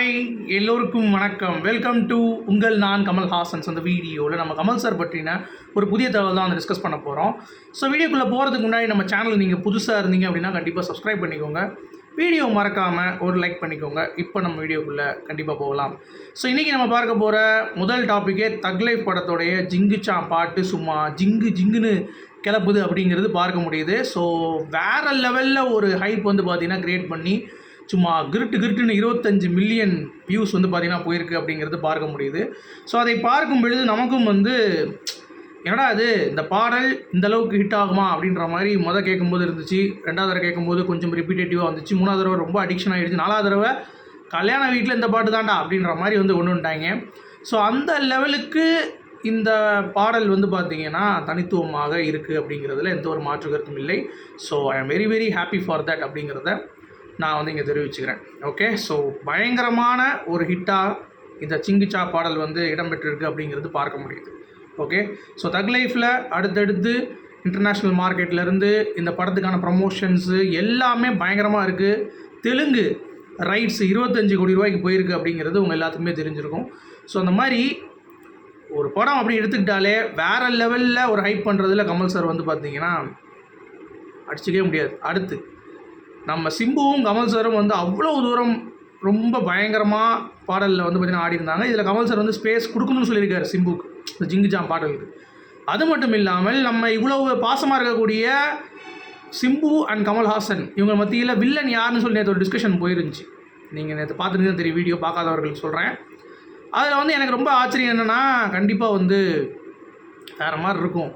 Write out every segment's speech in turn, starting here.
Hi எல்லோருக்கும் வணக்கம். Welcome to உங்கள் நான் கமல்ஹாசன்ஸ் அந்த வீடியோவில் நம்ம கமல் சார் பற்றின ஒரு புதிய தகவல் தான் வந்து டிஸ்கஸ் பண்ண போகிறோம் ஸோ வீடியோக்குள்ளே போகிறதுக்கு முன்னாடி நம்ம சேனல் நீங்கள் புதுசாக இருந்தீங்க அப்படின்னா கண்டிப்பாக சப்ஸ்கிரைப் பண்ணிக்கோங்க. வீடியோ மறக்காமல் ஒரு லைக் பண்ணிக்கோங்க. இப்போ நம்ம வீடியோக்குள்ளே கண்டிப்பாக போகலாம். ஸோ இன்றைக்கி நம்ம பார்க்க போகிற முதல் டாப்பிக்கே தக்லைஃப் படத்தோடைய ஜிங்குச்சா பாட்டு சும்மா ஜிங்கு ஜிங்குன்னு கிளப்புது அப்படிங்கிறது பார்க்க முடியுது. ஸோ வேறு லெவலில் ஒரு ஹைப் வந்து பார்த்திங்கன்னா க்ரியேட் பண்ணி சும்மா கிருட்டு கிருட்டுன்னு இருபத்தஞ்சு மில்லியன் வியூஸ் வந்து பார்த்திங்கன்னா போயிருக்கு அப்படிங்கிறது பார்க்க முடியுது. ஸோ அதை பார்க்கும் பொழுது நமக்கும் வந்து என்னடா அது இந்த பாடல் இந்த அளவுக்கு ஹிட் ஆகுமா அப்படின்ற மாதிரி மொதல் கேட்கும்போது இருந்துச்சு ரெண்டாவது தடவை கேட்கும்போது கொஞ்சம் ரிப்பீட்டேட்டிவாக வந்துச்சு மூணாவது தடவை ரொம்ப அடிக்ஷன் ஆகிடுச்சு நாலாவது தடவை கல்யாண வீட்டில் இந்த பாட்டு தாண்டா அப்படின்ற மாதிரி வந்து கொண்டு வந்துட்டாங்க ஸோ அந்த லெவலுக்கு இந்த பாடல் வந்து பார்த்திங்கன்னா தனித்துவமாக இருக்குது அப்படிங்கிறதுல எந்த ஒரு மாற்று கருத்தும் இல்லை. So I am very very happy for that அப்படிங்கிறத நான் வந்து இங்கே தெரிவிச்சுக்கிறேன். ஓகே ஸோ பயங்கரமான ஒரு ஹிட்டாக இந்த சிங்கிச்சா பாடல் வந்து இடம்பெற்றிருக்கு அப்படிங்கிறது பார்க்க முடியுது. ஓகே ஸோ தக் லைஃப்பில் அடுத்தடுத்து இன்டர்நேஷ்னல் மார்க்கெட்லேருந்து இந்த படத்துக்கான ப்ரமோஷன்ஸு எல்லாமே பயங்கரமாக இருக்குது தெலுங்கு ரைட்ஸ் இருபத்தஞ்சு கோடி ரூபாய்க்கு போயிருக்கு அப்படிங்கிறது உங்கள் எல்லாத்துக்குமே தெரிஞ்சிருக்கும். ஸோ அந்த மாதிரி ஒரு படம் அப்படி எடுத்துக்கிட்டாலே வேறு லெவலில் ஒரு ஹைப் பண்ணுறதுல கமல் சார் வந்து பார்த்தீங்கன்னா அடிச்சிக்கவே முடியாது. அடுத்து நம்ம சிம்புவும் கமல் சாரும் வந்து அவ்வளோ தூரம் ரொம்ப பயங்கரமாக பாடலில் வந்து பார்த்திங்கன்னா ஆடிருந்தாங்க இதில் கமல் சார் வந்து ஸ்பேஸ் கொடுக்கணும்னு சொல்லியிருக்காரு சிம்புக்கு. இந்த ஜிங்குஜாம் பாடலுக்கு அது மட்டும் இல்லாமல் நம்ம இவ்வளவு பாசமாக இருக்கக்கூடிய சிம்பு அண்ட் கமல்ஹாசன் இவங்க மத்தியில் வில்லன் யாருன்னு சொல்லி நேற்று ஒரு டிஸ்கஷன் போயிருந்துச்சு. நீங்கள் நேற்று பார்த்துட்டு தெரியும் வீடியோ பார்க்காதவர்களுக்கு சொல்கிறேன் அதில் வந்து எனக்கு ரொம்ப ஆச்சரியம் என்னென்னா கண்டிப்பாக வந்து வேறு மாதிரி இருக்கும்.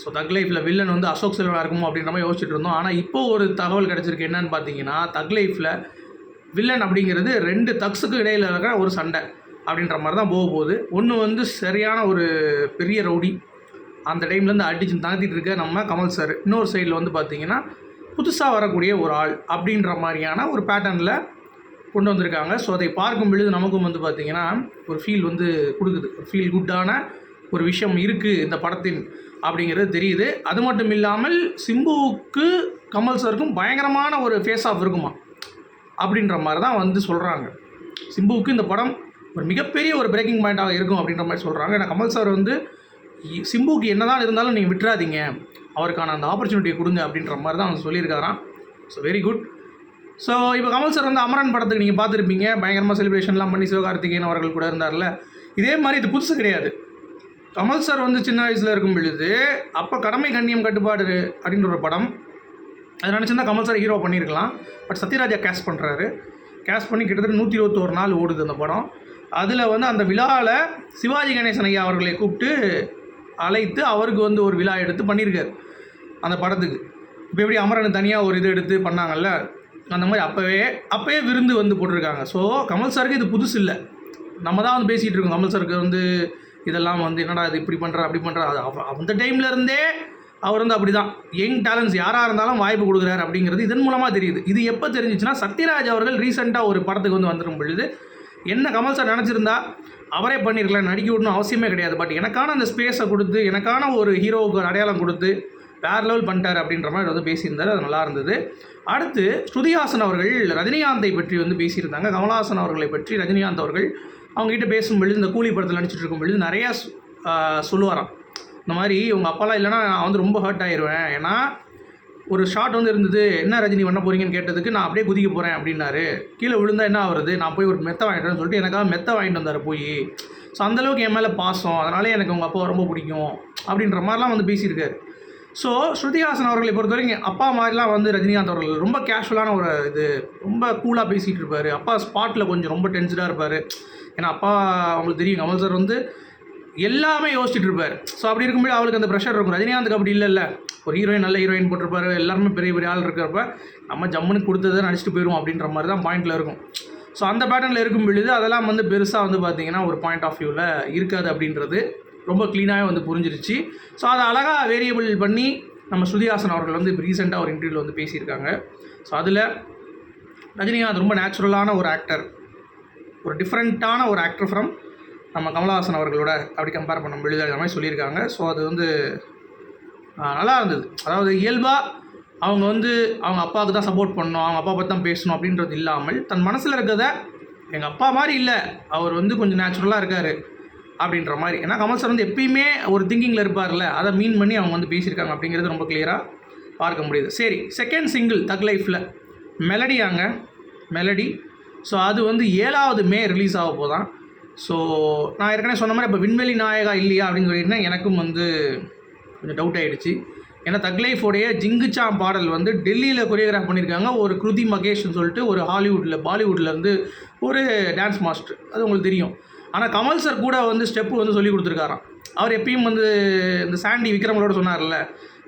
ஸோ தக் லைஃப்பில் வில்லன் வந்து அசோக் செல்வனாக இருக்குமோ அப்படின்ற மாதிரி யோசிச்சுட்டு இருந்தோம். ஆனால் இப்போ ஒரு தகவல் கிடச்சிருக்கு. என்னன்னு பார்த்தீங்கன்னா தக் லைஃப்பில் வில்லன் அப்படிங்கிறது ரெண்டு தக்ஸுக்கு இடையில் இருக்கிற ஒரு சண்டை அப்படின்ற மாதிரி தான் போக போகுது. ஒன்று வந்து சரியான ஒரு பெரிய ரவுடி. அந்த டைம்லேருந்து அடிச்சு தகத்திட்டு இருக்க நம்ம கமல் சார் இன்னொரு சைடில் வந்து பார்த்தீங்கன்னா புதுசாக வரக்கூடிய ஒரு ஆள் அப்படின்ற மாதிரியான ஒரு பேட்டர்னில் கொண்டு வந்திருக்காங்க. ஸோ அதை பார்க்கும் பொழுது நமக்கும் வந்து பார்த்திங்கன்னா ஒரு ஃபீல் வந்து கொடுக்குது. ஒரு ஃபீல் குட்டான ஒரு விஷயம் இருக்குது இந்த படத்தின் அப்படிங்கிறது தெரியுது. அது மட்டும் இல்லாமல் சிம்புவுக்கு கமல் சாருக்கும் பயங்கரமான ஒரு ஃபேஸ் ஆஃப் இருக்குமா? அப்படின்ற மாதிரி தான் வந்து சொல்கிறாங்க சிம்புவுக்கு இந்த படம் ஒரு மிகப்பெரிய ஒரு பிரேக்கிங் பாயிண்ட்டாக இருக்கும் அப்படின்ற மாதிரி சொல்கிறாங்க ஏன்னா கமல் சார் வந்து சிம்புவுக்கு என்னதான் இருந்தாலும் நீங்கள் விட்டுறாதீங்க. அவருக்கான அந்த ஆப்பர்ச்சுனிட்டியை கொடுங்க அப்படின்ற மாதிரி தான் அவங்க சொல்லியிருக்காராம். ஸோ வெரி குட் ஸோ இப்போ கமல் சார் வந்து அமரன் படத்துக்கு நீங்கள் பார்த்துருப்பீங்க. பயங்கரமாக செலிப்ரேஷன்லாம் பண்ணி சிவகார்த்திகேயன் அவர்கள் கூட இருந்தார்ல. இதே மாதிரி இது புதுசு கிடையாது. கமல் சார் வந்து சின்ன வயசில் இருக்கும் பொழுது அப்போ கடமை கண்ணியம் கட்டுப்பாடு அப்படின்ற ஒரு படம். அது நினச்சிருந்தா கமல் சார் ஹீரோ பண்ணியிருக்கலாம் பட் சத்யராஜா கேஷ் பண்ணுறாரு கேஷ் பண்ணி கிட்டத்தட்ட நூற்றி இருபத்தோரு நாள் ஓடுது அந்த படம். அதில் வந்து அந்த விழாவில் சிவாஜி கணேசன் ஐயா அவர்களை கூப்பிட்டு அழைத்து அவருக்கு வந்து ஒரு விழா எடுத்து பண்ணியிருக்காரு அந்த படத்துக்கு. இப்போ எப்படி அமரன் தனியாக ஒரு இது எடுத்து பண்ணாங்கல்ல? அந்த மாதிரி அப்போவே அப்போவே விருந்து வந்து போட்டிருக்காங்க. ஸோ கமல் சாருக்கு இது புதுசு இல்லை. நம்ம தான் வந்து பேசிகிட்டு இருக்கோம். கமல் சாருக்கு வந்து இதெல்லாம் வந்து என்னடா இது இப்படி பண்ணுறா அப்படி பண்ணுறா அது அந்த டைம்ல இருந்தே அவர் வந்து அப்படி தான் யங் டேலண்ட்ஸ் யாராக இருந்தாலும் வாய்ப்பு கொடுக்குறாரு அப்படிங்கிறது இதன் மூலமாக தெரியுது. இது எப்போ தெரிஞ்சிச்சுன்னா சத்யராஜ் அவர்கள் ரீசெண்டாக ஒரு படத்துக்கு வந்து வந்துடும் பொழுது என்ன கமல் சார் நினச்சிருந்தா அவரே பண்ணியிருக்கலாம் நடிக்க விடணும் அவசியமே கிடையாது. பட் எனக்கான அந்த ஸ்பேஸை கொடுத்து எனக்கான ஒரு ஹீரோவுக்கு ஒரு அடையாளம் கொடுத்து வேறு லெவல் பண்ணிட்டார் அப்படின்ற மாதிரி வந்து பேசியிருந்தார். அது நல்லா இருந்தது. அடுத்து ஸ்ருதிஹாசன் அவர்கள் ரஜினிகாந்தை பற்றி வந்து பேசியிருந்தாங்க. கமல்ஹாசன் அவர்களை பற்றி ரஜினிகாந்த் அவர்கள் அவங்ககிட்ட பேசும் பொழுது இந்த கூலி படத்தில் நடிச்சுட்டு இருக்கும் பொழுது நிறையா சொல்லுவாராம். இந்த மாதிரி உங்கள் அப்பாலாம் இல்லைன்னா நான் வந்து ரொம்ப ஹர்ட் ஆயிடுவேன் ஏன்னா ஒரு ஷாட் வந்து இருந்தது என்ன ரஜினி பண்ண போகிறீங்கன்னு கேட்டதுக்கு நான் அப்படியே குதிக்க போகிறேன் அப்படின்னாரு. கீழே விழுந்தா என்ன ஆகுறது? நான் போய் ஒரு மெத்த வாங்கிட்டேன்னு சொல்லிட்டு எனக்காக மெத்த வாங்கிட்டு வந்தார் போய். ஸோ அந்தளவுக்கு என் மேலே பாசம். அதனால எனக்கு உங்கள் அப்பா ரொம்ப பிடிக்கும் அப்படின்ற மாதிரிலாம் வந்து பேசியிருக்காரு. ஸோ ஸ்ருதிஹாசன் அவர்களை பொறுத்த வரைக்கும் அப்பா மாதிரிலாம் வந்து ரஜினிகாந்த் அவர்கள் ரொம்ப கேஷுவலான ஒரு இது ரொம்ப கூலாக பேசிகிட்டு இருப்பார். அப்பா ஸ்பாட்டில் கொஞ்சம் ரொம்ப டென்ஸ்டாக இருப்பார். ஏன்னா அப்பா அவங்களுக்கு தெரியும். கமல் சார் வந்து எல்லாமே யோசிச்சுட்டு இருப்பார். ஸோ அப்படி இருக்கும்போது அவருக்கு அந்த ப்ரெஷர் இருக்கும். ரஜினிகாந்துக்கு அப்படி இல்லைல்ல. ஒரு ஹீரோயின் நல்ல ஹீரோயின் போட்டிருப்பாரு. எல்லாருமே பெரிய பெரிய ஆள் இருக்கிறப்ப நம்ம ஜம்முன்னு கொடுத்ததை நடிச்சிட்டு போயிடும் அப்படின்ற மாதிரி தான் பாயிண்டில் இருக்கும். ஸோ அந்த பேட்டர்னில் இருக்கும் பொழுது அதெல்லாம் வந்து பெருசாக வந்து பார்த்தீங்கன்னா ஒரு பாயிண்ட் ஆஃப் வியூவில் இருக்காது அப்படின்றது ரொம்ப க்ளீனாகவே வந்து புரிஞ்சிருச்சு. ஸோ அதை அழகாக வேரியபிள் பண்ணி நம்ம ஸ்ருதிஹாசன் அவர்கள் வந்து இப்போ ரீசெண்டாக ஒரு இன்டர்வியூவில் வந்து பேசியிருக்காங்க. ஸோ அதில் ரஜினிகாந்த் ரொம்ப நேச்சுரலான ஒரு ஆக்டர் ஒரு டிஃப்ரெண்ட்டான ஒரு ஆக்டர் ஃப்ரம் நம்ம கமலஹாசன் அவர்களோட அப்படி கம்பேர் பண்ண பொழுது அந்த மாதிரி சொல்லியிருக்காங்க. ஸோ அது வந்து நல்லா இருந்தது. அதாவது இயல்பாக அவங்க வந்து அவங்க அப்பாவுக்கு தான் சப்போர்ட் பண்ணணும் அவங்க அப்பா பற்றி தான் பேசணும் அப்படின்றது இல்லாமல் தன் மனசில் இருக்கிறத எங்கள் அப்பா மாதிரி இல்லை அவர் வந்து கொஞ்சம் நேச்சுரலாக இருக்கார் அப்படின்ற மாதிரி. ஏன்னா கமல் சார் வந்து எப்பயுமே ஒரு திங்கிங்கில் இருப்பார்ல அதை மீன் பண்ணி அவங்க வந்து பேசியிருக்காங்க அப்படிங்கிறது ரொம்ப கிளியராக பார்க்க முடியுது. சரி செகண்ட் சிங்கிள் தக் லைஃப்பில் மெலடியாங்க மெலடி ஸோ அது வந்து ஏழாவது மே ரிலீஸ் ஆக போதான் ஸோ நான் ஏற்கனவே சொன்ன மாதிரி இப்போ விண்வெளி நாயகா இல்லையா அப்படின்னு சொல்லியிருந்தேன். எனக்கும் வந்து கொஞ்சம் டவுட் ஆகிடுச்சு ஏன்னா தக்லைஃபோடைய ஜிங்குச்சாம் பாடல் வந்து டெல்லியில் கொரியோகிராஃப் பண்ணியிருக்காங்க. ஒரு கிருதி மகேஷ்னு சொல்லிட்டு ஒரு ஹாலிவுட்டில் பாலிவுட்லேருந்து ஒரு டான்ஸ் மாஸ்டர் அது உங்களுக்கு தெரியும். ஆனால் கமல் சார் கூட வந்து ஸ்டெப்பு வந்து சொல்லி கொடுத்துருக்காராம். அவர் எப்பயும் வந்து இந்த சாண்டி விக்ரமலோட சொன்னார்ல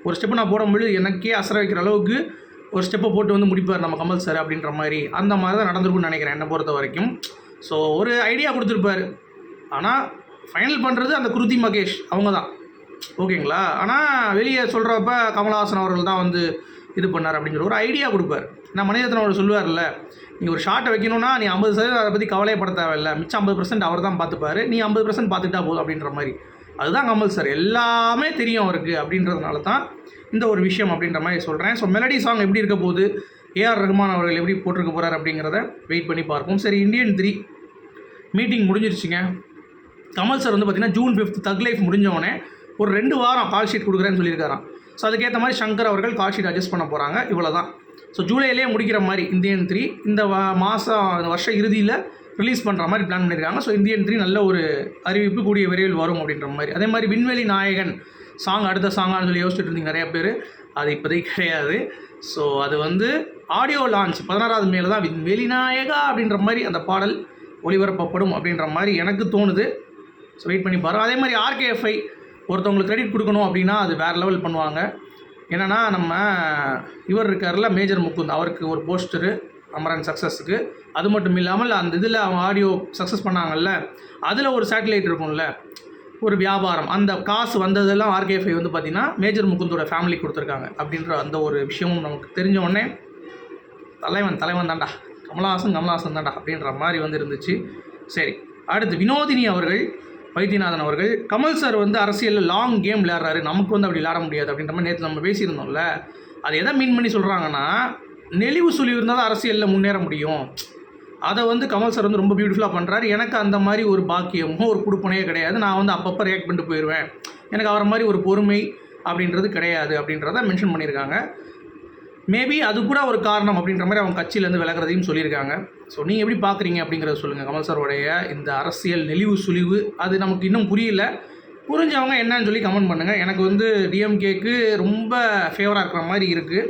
ஒரு ஸ்டெப்பு நான் போடும்பொழுது எனக்கே அசர வைக்கிற அளவுக்கு ஒரு ஸ்டெப்பை போட்டு வந்து முடிப்பார் நம்ம கமல் சார் அப்படின்ற மாதிரி. அந்த மாதிரி தான் நடந்திருக்கும்னு நினைக்கிறேன் என்னை பொறுத்த வரைக்கும். ஸோ ஒரு ஐடியா கொடுத்துருப்பாரு. ஆனால் ஃபைனல் பண்ணுறது அந்த குருதி மகேஷ். அவங்க தான் ஓகேங்களா? ஆனால் வெளியே சொல்கிறப்ப கமலஹாசன் அவர்கள் தான் வந்து இது பண்ணார் அப்படிங்கிற ஒரு ஐடியா கொடுப்பார். நான் மனிதத்தன் அவர் சொல்லுவார்ல நீ ஒரு ஷார்ட்டை வைக்கணும்னா நீ ஐம்பது சதவீதம் அதை பற்றி கவலையப்பட தேவையில்ல. மிச்சம் ஐம்பது பர்சன்ட் அவர் தான் பார்த்துப்பாரு. நீ ஐம்பது பர்சன்ட் பார்த்துட்டா போதும் அப்படின்ற மாதிரி. அதுதான் கமல் சார் எல்லாமே தெரியும் அவருக்கு அப்படின்றதுனால தான் இந்த ஒரு விஷயம் அப்படின்ற மாதிரி சொல்கிறேன் ஸோ மெலடி சாங் எப்படி இருக்க போகுது? ஏஆர் ரஹ்மான் அவர்கள் எப்படி போட்டிருக்க போகிறார் அப்படிங்கிறத வெயிட் பண்ணி பார்ப்போம். சரி இந்தியன் த்ரீ மீட்டிங் முடிஞ்சிருச்சுங்க. கமல் சார் வந்து பார்த்திங்கன்னா ஜூன் ஃபிஃப்த் தக் லைஃப் முடிஞ்சவொடனே ஒரு ரெண்டு வாரம் கால் ஷீட் கொடுக்குறேன்னு சொல்லியிருக்காராம். ஸோ அதுக்கேற்ற மாதிரி சங்கர் அவர்கள் கால் ஷீட் அட்ஜஸ்ட் பண்ண போகிறாங்க இவ்வளோ தான் ஸோ ஜூலையிலே முடிக்கிற மாதிரி இந்தியன் த்ரீ இந்த மாதம் இந்த வருஷ இறுதியில் ரிலீஸ் பண்ணுற மாதிரி பிளான் பண்ணியிருக்காங்க. ஸோ இந்தியன் த்ரீ நல்ல ஒரு அறிவிப்பு கூடிய விரைவில் வரும் அப்படின்ற மாதிரி. அதே மாதிரி விண்வெளி நாயகன் சாங் அடுத்த சாங்கான்னு சொல்லி யோசிச்சுட்டு இருந்தீங்க நிறைய பேர். அது இப்போதைக்கு கிடையாது. ஸோ அது வந்து ஆடியோ லான்ச் பதினாறாவது மேலே தான் வெளிநாயகா அப்படின்ற மாதிரி அந்த பாடல் ஒளிபரப்பப்படும் அப்படின்ற மாதிரி எனக்கு தோணுது. ஸோ வெயிட் பண்ணி பாருங்கள் அதே மாதிரி ஆர்கேஎஃப்ஐ ஒருத்தவங்களுக்கு கிரெடிட் கொடுக்கணும் அப்படின்னா அது வேறு லெவல் பண்ணுவாங்க. என்னென்னா நம்ம இவர் இருக்கார்ல மேஜர் முகுந்த். அவருக்கு ஒரு போஸ்டரு அமரன் சக்ஸஸுக்கு அது மட்டும் இல்லாமல் அந்த இதில் அவங்க ஆடியோ சக்ஸஸ் பண்ணாங்கல்ல அதில் ஒரு சேட்டலைட் இருக்கும்ல. ஒரு வியாபாரம். அந்த காசு வந்ததெல்லாம் ஆர்கேஎஃப்ஐ வந்து பார்த்திங்கன்னா மேஜர் முகுந்தோட ஃபேமிலி கொடுத்துருக்காங்க அப்படின்ற அந்த ஒரு விஷயமும் நமக்கு தெரிஞ்ச உடனே தலைவன் தலைவன் தான்டா. கமலஹாசன் கமலஹாசன் தான்டா. அப்படின்ற மாதிரி வந்து இருந்துச்சு. சரி அடுத்து வினோதினி அவர்கள் வைத்தியநாதன் அவர்கள் கமல் சார் வந்து அரசியலில் லாங் கேம் விளையாடுறாரு. நமக்கு வந்து அப்படி விளையாட முடியாது. அப்படின்ற மாதிரி நேற்று நம்ம பேசியிருந்தோம்ல. அது எதை மீன் பண்ணி சொல்கிறாங்கன்னா நெளிவு சுழிவு இருந்தால் தான் அரசியலில் முன்னேற முடியும். அதை வந்து கமல் சார் வந்து ரொம்ப பியூட்டிஃபுல்லாக பண்ணுறாரு எனக்கு அந்த மாதிரி ஒரு பாக்கியமோ ஒரு கொடுப்பனையே கிடையாது. நான் வந்து அப்பப்போ ரியாக்ட் பண்ணிட்டு போயிடுவேன் எனக்கு அவரை மாதிரி ஒரு பொறுமை அப்படின்றது கிடையாது அப்படின்றத மென்ஷன் பண்ணியிருக்காங்க. மேபி அது கூட ஒரு காரணம் அப்படின்ற மாதிரி அவங்க கட்சியிலேருந்து விலகிறதையும் சொல்லியிருக்காங்க. ஸோ நீங்கள் எப்படி பார்க்குறீங்க அப்படிங்கிறத சொல்லுங்கள் கமல் சாரோடைய இந்த அரசியல் நெளிவு சுழிவு அது நமக்கு இன்னும் புரியல. புரிஞ்சவங்க என்னன்னு சொல்லி கமெண்ட் பண்ணுங்கள் எனக்கு வந்து டிஎம்கேக்கு ரொம்ப ஃபேவராக இருக்கிற மாதிரி இருக்குது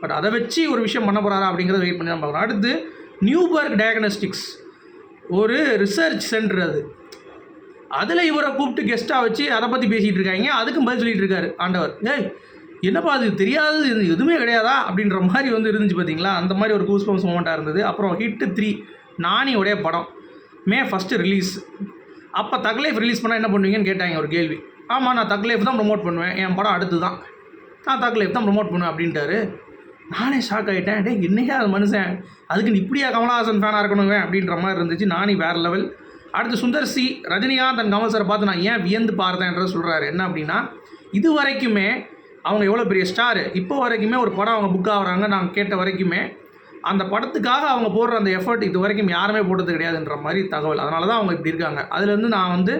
பட் அதை வச்சு ஒரு விஷயம் பண்ண போகிறாரா அப்படிங்கிறத வெயிட் பண்ணி தான் பார்க்குறோம் அடுத்து நியூபர்க் டயக்னோஸ்டிக்ஸ். ஒரு ரிசர்ச் சென்டர் அது. அதில் இவரை கூப்பிட்டு கெஸ்ட்டாக வச்சு அதை பற்றி பேசிகிட்டு இருக்காங்க. அதுக்கும் பதில் சொல்லிட்டு இருக்காரு ஆண்டவர். ஏய் என்னப்பா அது தெரியாதது இது எதுவுமே கிடையாதா? அப்படின்ற மாதிரி வந்து இருந்துச்சு பார்த்தீங்களா அந்த மாதிரி ஒரு கூஸ்பம்ஸ் மூமெண்ட்டாக இருந்தது. அப்புறம் ஹிட்டு த்ரீ நானியோடைய படம். மே ஃபஸ்ட்டு ரிலீஸ் அப்போ தக்லைஃப் ரிலீஸ் பண்ணால் என்ன பண்ணுவீங்கன்னு கேட்டாங்க ஒரு கேள்வி. ஆமாம் நான் தக்லைஃப் தான் ப்ரொமோட் பண்ணுவேன். என் படம் அடுத்து தான் நான் தக்லைஃப் தான் ப்ரொமோட் பண்ணுவேன் அப்படின்ட்டாரு. நானே ஷாக் ஆகிட்டேன் டே என்னையா அது மனுஷன்? அதுக்கு இப்படியா கமலஹாசன் ஃபேனாக இருக்கணுங்க? அப்படின்ற மாதிரி இருந்துச்சு. நானே வேறு லெவல் அடுத்து Sundar C Rajinikanth and Kamal sir பார்த்து நான் ஏன் வியந்து பார்த்தேன்றது சொல்கிறாரு என்ன அப்படின்னா இது வரைக்குமே அவங்க எவ்வளோ பெரிய ஸ்டார் இப்போ வரைக்குமே ஒரு படம் அவங்க புக் ஆகுறாங்க. நான் கேட்ட வரைக்குமே அந்த படத்துக்காக அவங்க போடுற அந்த எஃபர்ட் இது வரைக்கும் யாருமே போட்டது கிடையாதுன்ற மாதிரி தகவல். அதனால தான் அவங்க இப்படி இருக்காங்க. அதுலேருந்து நான் வந்து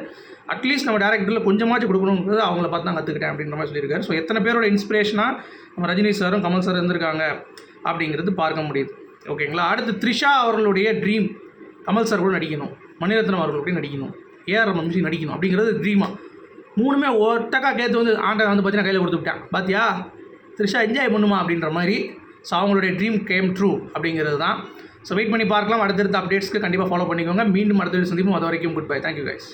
அட்லீஸ்ட் நம்ம டேரக்டரில் கொஞ்சமாச்சும் கொடுக்கணுங்கிறது அவங்கள பார்த்து தான் கற்றுக்கிட்டேன் அப்படின்ற மாதிரி சொல்லியிருக்காரு. ஸோ எத்தனை பேரோட இன்ஸ்பிரேஷனாக நம்ம ரஜினி சாரும் கமல் சார் இருந்திருக்காங்க அப்படிங்கிறது பார்க்க முடியுது. ஓகேங்களா அடுத்து த்ரிஷா அவர்களுடைய ட்ரீம் கமல் சார் கூட நடிக்கணும். மணிரத்னம் அவர்கள் கூட நடிக்கணும். ஏஆர் மம்சி நடிக்கணும் அப்படிங்கிறது ட்ரீமாக மூணுமே ஒட்டக்கா கேத்து வந்து ஆண்டை வந்து பார்த்தீங்கன்னா கையில் கொடுத்து விட்டேன். பாத்தியா? த்ரிஷா என்ஜாய் பண்ணுமா அப்படின்ற மாதிரி ஸோ அவங்களுடைய ட்ரீம் கேம் ட்ரூ அப்படிங்கிறது தான். ஸோ வெயிட் பண்ணி பார்க்கலாம். அடுத்தடுத்த அப்டேட்ஸ்க்கு கண்டிப்பாக ஃபாலோ பண்ணிக்கோங்க. மீண்டும் அடுத்த சந்திப்போம். அது வரைக்கும் குட் பை தேங்க்யூ கைஸ்